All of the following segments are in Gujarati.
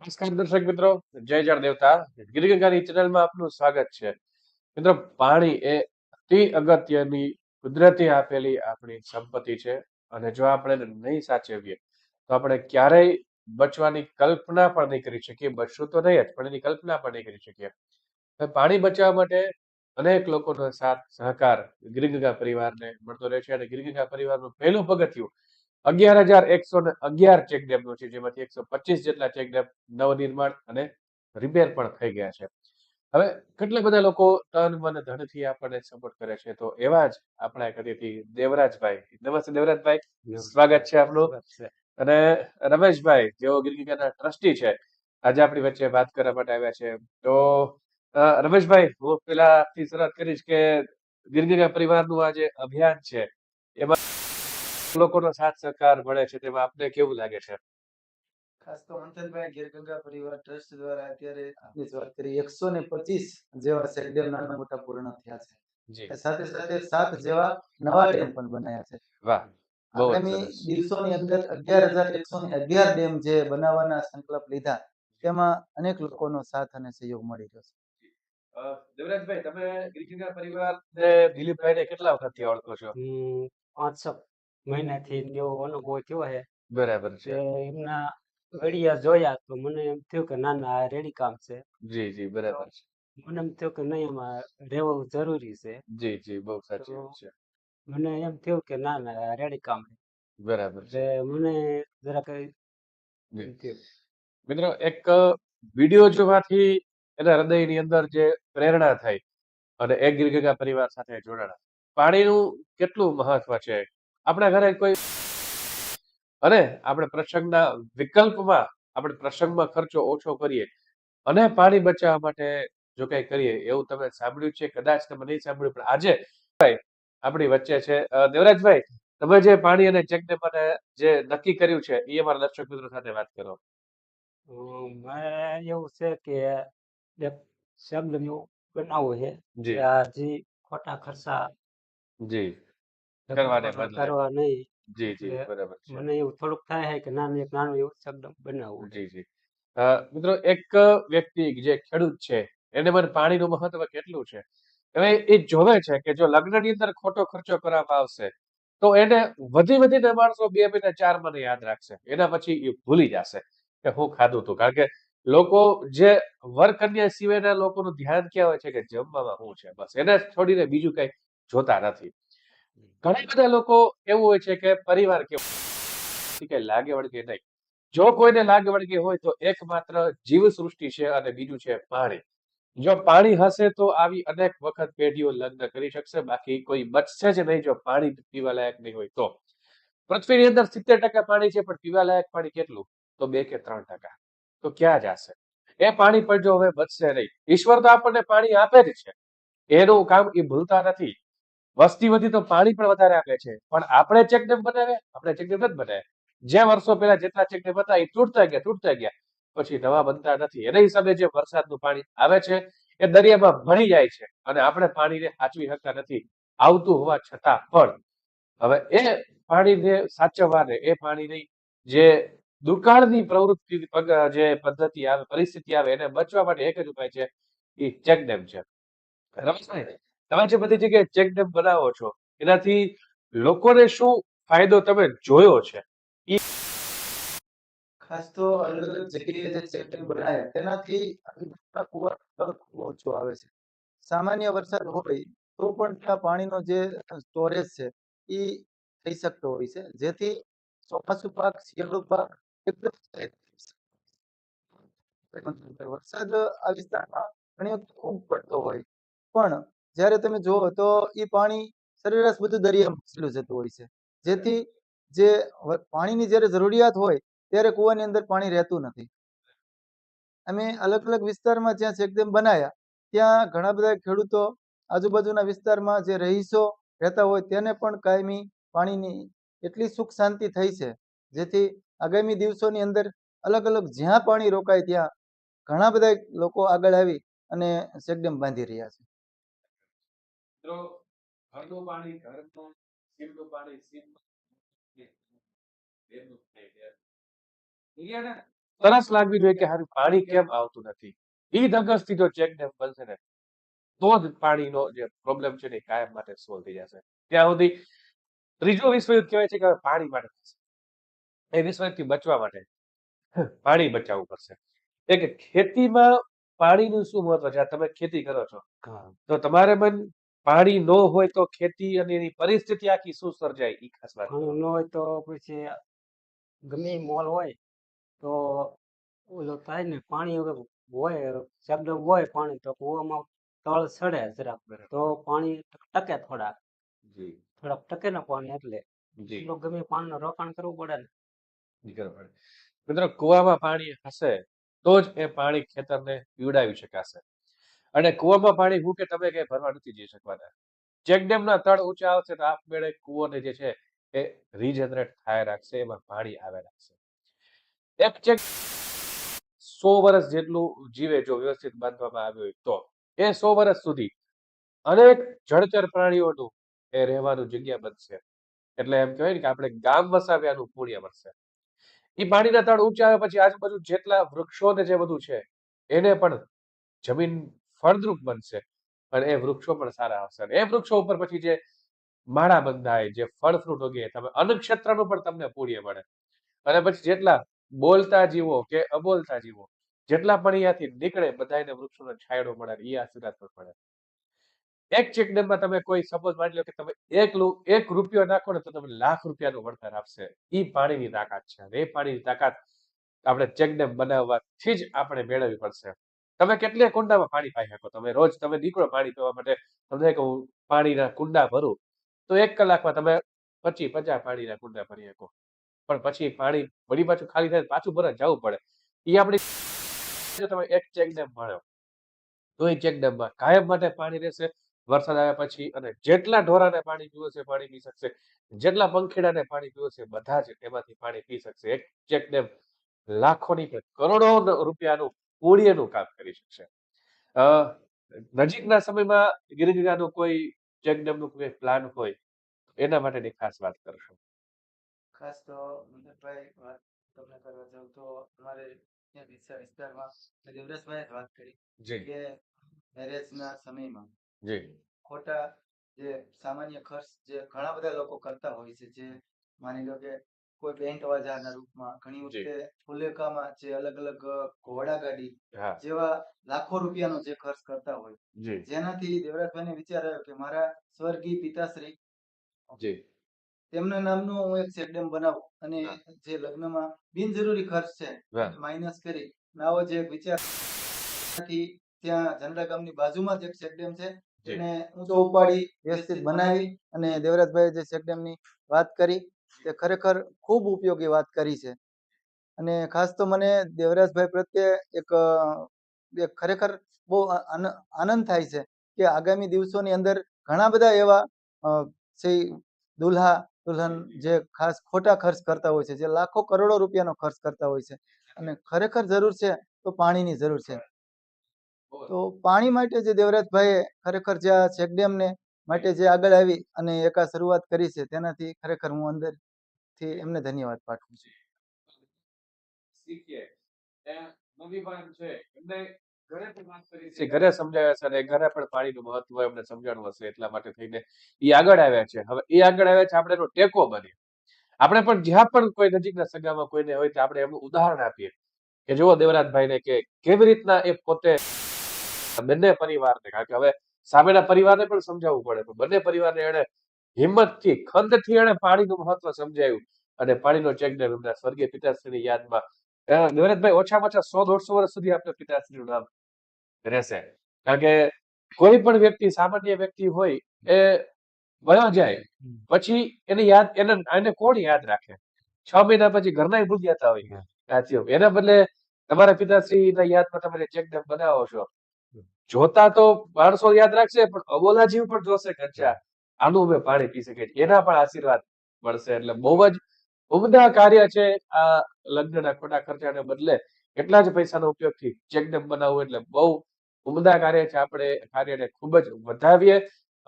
નમસ્કાર દર્શક મિત્રો, જય જળ દેવતા ગિરિગંગાની ચેનલમાં આપનું સ્વાગત છે. મિત્રો, પાણી એ અતિ અગત્યની, કુદરતી આપેલી આપણી સંપત્તિ છે. અને જો આપણે નહીં સાચવીએ, તો આપણે ક્યારેય બચવાની કલ્પના પણ નહીં કરી શકીએ. બચશું તો નહીં જ, પણ એની કલ્પના પણ નહીં કરી શકીએ. પાણી બચાવવા માટે અનેક લોકોનો સાથ, સહકાર ગિરિગંગા પરિવારને મળતો રહે છે. અને ગિરિગંગા પરિવારનું પહેલું પગથિયું અગિયાર હજાર એકસો ને અગિયાર ચેકડેમનું છે જેમાંથી એકસો પચીસ જેટલા ચેકડેમ નવનિર્માણ અને રિપેર પણ થઈ ગયા છે. હવે કેટલા બધા લોકો તન મન ધનથી આપણને સપોર્ટ કરે છે? તો એવા જ આપણા એક અતિથિ દેવરાજભાઈ. નમસ્તે દેવરાજભાઈ. સ્વાગત છે આપનું. અને રમેશભાઈ જેઓ ગિરગીગાના ટ્રસ્ટી છે આજે આપણી વચ્ચે વાત કરવા માટે આવ્યા છે. તો રમેશભાઈ હું પેલાથી શરૂઆત કરીશ કે ગિરગીગા પરિવારનું આ જે અભિયાન છે. એમાં લોકોનો સાથ સહકાર મળે છે તેમાં આપને કેવું લાગે છે? ખાસ તો મંથનભાઈ ગીરગંગા પરિવાર ટ્રસ્ટ દ્વારા અત્યારે આપની જ વાત કરી એકસો ને પચીસ જેવા ચેકડેમ નાના મોટા પૂર્ણ થયા છે. સાથે સાથે સાત જેવા નવા ડેમ પણ બનાવ્યા છે. વાહ બહુ આગામી દિવસોની અંદર અગિયાર હજાર એકસો ને અગિયાર ડેમ જે બનાવવાના સંકલ્પ લીધા તેમાં અનેક લોકોનો સાથ અને સહયોગ મળી રહ્યો છે. દેવરાજભાઈ તમે ગિરગીગા પરિવારને દિલીપભાઈને કેટલા વખતથી ઓળખો છો? હમ, પાંચ છ. મહિનાથી એવો અનુભવ થયો છે બરાબર છે. એમના વીડિયો જોયા તો મને એમ થયું કે ના ના આ રેડી કામ છે. જી જી બરાબર છે. મને એમ થયું કે નહીં એમાં રહેવું જરૂરી છે. જી જી બહુ સાચી વાત છે. મને એમ થયું કે ના ના રેડી કામ બરાબર છે. મને જરાક કઈ મિત્રો એક વીડિયો જોવાથી એના હૃદયની અંદર જે પ્રેરણા થઈ અને એક ગિરગંગા પરિવાર સાથે જોડાણા. પાણીનું કેટલું મહત્વ છે? આપણા ઘરે કોઈ અને આપણે પ્રસંગના વિકલ્પમાં આપણે પ્રસંગમાં ખર્ચો ઓછો કરીએ અને પાણી બચાવવા માટે જો કંઈ કરીએ એવું તમે સાંભળ્યું છે કદાચ તમે નહીં સાંભળ્યું પણ આજે આપણી વચ્ચે છે દેવરાજભાઈ તમે જે પાણી અને ચેકને માટે જે નક્કી કર્યું છે એ અમારા દર્શક મિત્રો સાથે વાત કરો. એવું છે કે એક શબ્દ બનાવવું છે જે. ખોટા ખર્ચા જી. કરવાને બદલે. કરવા નહીં. જી જી બરાબર છે. મને એવું થોડુંક થાય છે કે નાનું એક નાનું એવું શબ્દ બનાવવું જી જી. મિત્રો એક વ્યક્તિ જે ખેડૂત છે એને મને પાણીનું મહત્વ કેટલું છે? હવે એ જોવે છે કે જો લગ્નની અંદર ખોટો ખર્ચો કરવામાં આવશે તો એને વધી વધીને માણસો બે મહિના ચાર મહિને યાદ રાખશે. એના પછી એ ભૂલી જશે કે હું ખાધું હતું કારણ કે લોકો જે વર્ક કન્યા સિવાયના લોકોનું ધ્યાન ક્યાં હોય છે કે જમવામાં શું છે? બસ એને છોડીને બીજું કઈ જોતા નથી. ઘણા બધા લોકો એવું હોય છે કે પરિવાર કેવો કે લાગે વળગે નહીં. જો કોઈને લાગે વળગે હોય તો એકમાત્ર જીવ સૃષ્ટિ છે અને બીજું છે પાણી. જો પાણી હશે તો આવી અનેક વખત પેઢીઓ લગ્ન કરી શકશે, બાકી કોઈ બચશે જ નહીં જો પાણી પીવા લાયક નહીં હોય તો. પૃથ્વીની અંદર સિત્તેર ટકા પાણી છે, પણ પીવા લાયક પાણી કેટલું? તો બે કે ત્રણ ટકા. તો ક્યાં જશે? એ પાણી પણ જો હવે બચશે નહીં. ઈશ્વર તો આપણને પાણી આપે જ છે. એનું કામ એ ભૂલતા નથી. વસ્તી વધી તો પાણી પણ વધારે આપે છે. પણ આપણે ચેકડેમ બનાવ્યા? આપણે ચેકડેમ નથી બનાવ્યા. જે વર્ષો પહેલા જેટલા ચેકડેમ હતા, એ તૂટતા ગયા તૂટતા ગયા. પછી નવા બનતા નથી. એના હિસાબે જે વરસાદનું પાણી આવે છે, એ દરિયામાં ભળી જાય છે. અને આપણે પાણીને સાચવી શકતા નથી. આવતું હોવા છતાં પણ. હવે એ પાણીને સાચવવાને, એ પાણીની જે દુકાળની પ્રવૃત્તિ જે પદ્ધતિ આવે, પરિસ્થિતિ આવે, એને બચવા માટે એક જ ઉપાય છે એ ચેકડેમ છે. રમેશભાઈ તમે જે બધી જગ્યાએ ચેકડેમ બનાવો છો, એનાથી લોકોને શું ફાયદો તમે જોયો છે ખાસ તો અલગ અલગ જગ્યાએ જે ચેકડેમ બનાવ્યા તેનાથી ઓછો આવે છે સામાન્ય વરસાદ હોય તો પણ ત્યાં પાણીનો જે સ્ટોરેજ છે એ થઈ શકતો હોય છે, જેથી ચોમાસુ પાક, શિયાળુ પાક એકદમ. વરસાદ આ વિસ્તારમાં ઘણી વખત ખૂબ પડતો હોય, પણ જ્યારે તમે જુઓ તો એ પાણી સરેરાશ બધું દરિયામાં ચાલ્યું જતું હોય છે. જેથી જે પાણીની જ્યારે જરૂરિયાત હોય ત્યારે કૂવાની અંદર પાણી રહેતું નથી. અમે અલગ અલગ વિસ્તારમાં જ્યાં ચેકડેમ બનાવ્યા ત્યાં ઘણા બધા ખેડૂતો આજુબાજુના વિસ્તારમાં જે રહીશો રહેતા હોય તેને પણ કાયમી પાણીની એટલી સુખ શાંતિ થઈ છે. જેથી આગામી દિવસોની અંદર અલગ અલગ જ્યાં પાણી રોકાય ત્યાં ઘણા બધા લોકો આગળ આવી અને ચેકડેમ બાંધી રહ્યા છે. મિત્રો ઘરનું પાણી ઘરનું સીમનું પાણી ને? તરસ લાગવી જોઈએ કે હારું પાણી કેમ આવતું નથી? ઈ ધગસથી જો ચેક ડેમ બનશે ને તો જ પાણીનો જે પ્રોબ્લેમ છે ને કાયમ માટે સોલ્વ થઈ જશે. ત્યાં સુધી ત્રીજો વિશ્વયુદ્ધ કહેવાય છે કે પાણી માટે થશે. એ વિશ્વયુદ્ધથી બચવા માટે પાણી બચાવવું પડશે. એક ખેતીમાં પાણીનું શું મહત્વ છે? તમે ખેતી કરો છો. તો તમારે મન પાણી ન હોય તો ખેતી અને એની પરિસ્થિતિ આખી શું સર્જાય ઈ ખાસ વાત પાણી ન હોય તો પછી ગમે મોલ હોય તો ઓલો થાય ને પાણી વગર હોય શબ્દ હોય પાણી તો કૂવામાં તળ સડે જરાક. તો પાણી ટકે થોડાક. જી. થોડાક ટકે ને પાણી એટલે જી. એટલું ગમે પાણીનું રોકાણ કરવું પડે ને. મિત્રો કુવામાં પાણી હશે તો જ એ પાણી ખેતરને પીવડાવી શકાશે. અને કુવામાં પાણી હું કે તમે કઈ ભરવા નથી જઈ શકવાના. ચેકડેમના તળ ઊંચા આવશે તો આપમેળે કુવોને જે છે એ રીજનરેટ થાય રાખશે, એમાં પાણી આવે રાખશે. એક ચેક સો વર્ષ જેટલું જીવે જો વ્યવસ્થિત બાંધવામાં આવ્યું હોય તો. એ સો વર્ષ સુધી અનેક જળચર પ્રાણીઓનું એ રહેવાનું જગ્યા બનશે. એટલે એમ કહેવાય ને કે આપણે ગામ વસાવ્યાનું પુણ્ય મળશે. એ પાણીના તળ ઊંચા આવે પછી આજુબાજુ જેટલા વૃક્ષો ને જે બધું છે, એને પણ જમીન ફળદ્રુપ બનશે અને એ વૃક્ષો પણ સારા આવશે. અને એ વૃક્ષો ઉપર પછી જે માળા બંધાય, જે ફળ ફ્રૂટ ઉગે તમે અન્નક્ષેત્રનું પણ તમને પૂર્ય મળે. અને પછી જેટલા બોલતા જીવો કે અબોલતા જીવો, જેટલા પણ અહીંયાથી નીકળે બધાને વૃક્ષોનો છાંયડો મળે એ આશીર્વાદ પણ મળે. એક ચેકડેમમાં તમે કોઈ સપોઝ માની લો કે તમે એક એક રૂપિયો નાખો ને તો તમને લાખ રૂપિયાનું વળતર આપશે. એ પાણીની તાકાત છે. એ પાણીની તાકાત આપણે ચેકડેમ બનાવવાથી જ આપણે મેળવવી પડશે. તમે કેટલાય કુંડામાં પાણી પાઈ શકો? તમે રોજ તમે નીકળો પાણી પીવા માટે તમને કે હું પાણીના કુંડા ભરું. તો એક કલાકમાં તમે પચી પચાસ પાણીના કુંડા ભરી શકો. પણ પછી પાણી વળી પાછું ખાલી થાય પાછું ભરવા જવું પડે. એ આપણી તમે એક ચેકડેમ ભણ્યો તો એ ચેકડેમમાં કાયમ માટે પાણી રહેશે. વરસાદ આવ્યા પછી અને જેટલા ઢોરાને પાણી પીવો છે પાણી પી શકશે. જેટલા પંખીડાને પાણી પીવો છે બધા જ એમાંથી પાણી પી શકશે. એક ચેકડેમ લાખોની કરોડો રૂપિયાનું પુણ્યનું કામ કરી શકશે. નજીકના સમયમાં ગિરિજ્ઞાનું કોઈ ચેકડેમનું કોઈ પ્લાન હોય એના માટેની ખાસ વાત કરશો. ખાસ તો મનોજભાઈ વાત તમને કરવા જાઉં તો અમારે ત્યાં વિસ્તારમાં દેવરાજભાઈ વાત કરી કે મેરેજના સમયમાં જી. ખોટા જે સામાન્ય ખર્ચ જે ઘણા બધા લોકો કરતા હોય છે જે માની લો કે કોઈ બેંક વાજાના રૂપમાં ઘણી વખતે ફુલેકામાં જે અલગ અલગ ઘોડા ગાડી જેવા લાખો રૂપિયાનો જે ખર્ચ કરતા હોય. જેનાથી દેવરાજભાઈને વિચાર આવ્યો કે મારા સ્વર્ગીય પિતાશ્રી તેમના નામનો હું એક ચેકડેમ બનાવું અને જે લગ્નમાં બિનજરૂરી ખર્ચ છે. માઇનસ કરી આવો જે વિચાર ત્યાં જનરા ગામની બાજુમાં જ એક ચેકડેમ છે જી. એને ઊંચો ઉપાડી વ્યવસ્થિત બનાવી અને દેવરાજભાઈ જે ચેકડેમની વાત કરી તે ખરેખર ખૂબ ઉપયોગી વાત કરી છે. અને ખાસ તો મને દેવરાજભાઈ પ્રત્યે એક ખરેખર બહુ આનંદ થાય છે કે આગામી દિવસોની અંદર ઘણા બધા એવા દુલ્હા, દુલ્હન જે ખાસ ખોટા ખર્ચ કરતા હોય છે, જે લાખો કરોડો રૂપિયાનો ખર્ચ કરતા હોય છે. અને ખરેખર જરૂર છે તો પાણીની જરૂર છે. તો પાણી માટે જે દેવરાજભાઈએ ખરેખર જે આ ચેકડેમને માટે જે આગળ આવી અને એકા શરૂઆત કરી છે, તેનાથી ખરેખર હું અંદરથી એમને ધન્યવાદ પાઠવું છું. શીખીએ. ત્યાં મમ્મી છે. એમને ઘરે પણ વાત કરી છે. ઘરે સમજાવ્યા છે અને ઘરે પણ પાણીનું મહત્વ એમને સમજાણું હશે એટલા માટે થઈને એ આગળ આવ્યા છે. હવે એ આગળ આવ્યા છે આપણે એનો ટેકો બની. આપણે પણ જ્યાં પણ કોઈ નજીકના સગામાં કોઈને હોય તો આપણે એમનું ઉદાહરણ આપીએ. કે જુઓ દેવરાજભાઈને કે કેવી રીતના એ પોતે બંને પરિવારને કારણ કે હવે સામેના પરિવારને પણ સમજાવવું પડે પણ બંને પરિવારને એણે હિંમતથી ખંતથી એણે પાણીનું મહત્વ સમજાયું અને પાણીનો ચેકડેમ એમના સ્વર્ગીય પિતાશ્રીની યાદમાં અ, ઓછામાં ઓછા સો દોઢસો વર્ષ સુધી આપણા પિતાશ્રીનું નામ રહેશે. કારણ કે કોઈ પણ વ્યક્તિ સામાન્ય વ્યક્તિ હોય એ વયો જાય પછી એને યાદ એને એને કોણ યાદ રાખે? છ મહિના પછી ઘરના ભૂલી જતા હોય સાચીઓ એના બદલે તમારા પિતાશ્રીના યાદમાં તમે ચેકડેમ બનાવો છો. જોતા તો માણસો યાદ રાખશે પણ અબોલા જીવ પણ જોશે કે અચ્છા આનું અમે પાણી પી શકીએ છીએ. એના પણ આશીર્વાદ મળશે. એટલે બહુ જ ઉમદા કાર્ય છે આ લગ્નના ખોટા ખર્ચાને બદલે. એટલા જ પૈસાનો ઉપયોગથી ચેકડેમ બનાવવું એટલે બહુ ઉમદા કાર્ય છે આપણે કાર્યને ખૂબ જ વધાવીએ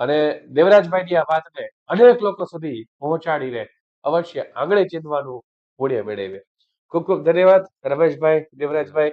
અને દેવરાજભાઈની આ વાતને અનેક લોકો સુધી પહોંચાડીને અવશ્ય આંગળી ચીંધવાનું મૂળ્ય મેળવીએ. ખૂબ ખૂબ ધન્યવાદ રમેશભાઈ, દેવરાજભાઈ.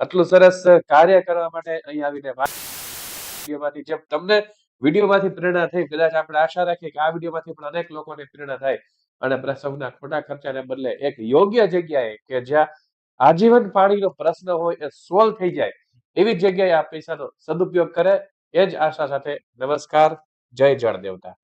આટલું સરસ કાર્ય કરવા માટે અહીં આવીને વાત જેમ તમને વિડીયોમાંથી પ્રેરણા થઈ કદાચ આપણે આશા રાખીએ કે આ વિડીયોમાંથી પણ અનેક લોકોને પ્રેરણા થાય અને પ્રસવના ખોટા ખર્ચાને બદલે એક યોગ્ય જગ્યાએ કે જ્યાં આજીવન પાણીનો પ્રશ્ન હોય એ સોલ્વ થઈ જાય. એવી જગ્યાએ આ પૈસાનો સદુપયોગ કરે. એ જ આશા સાથે નમસ્કાર. જય જળ દેવતા.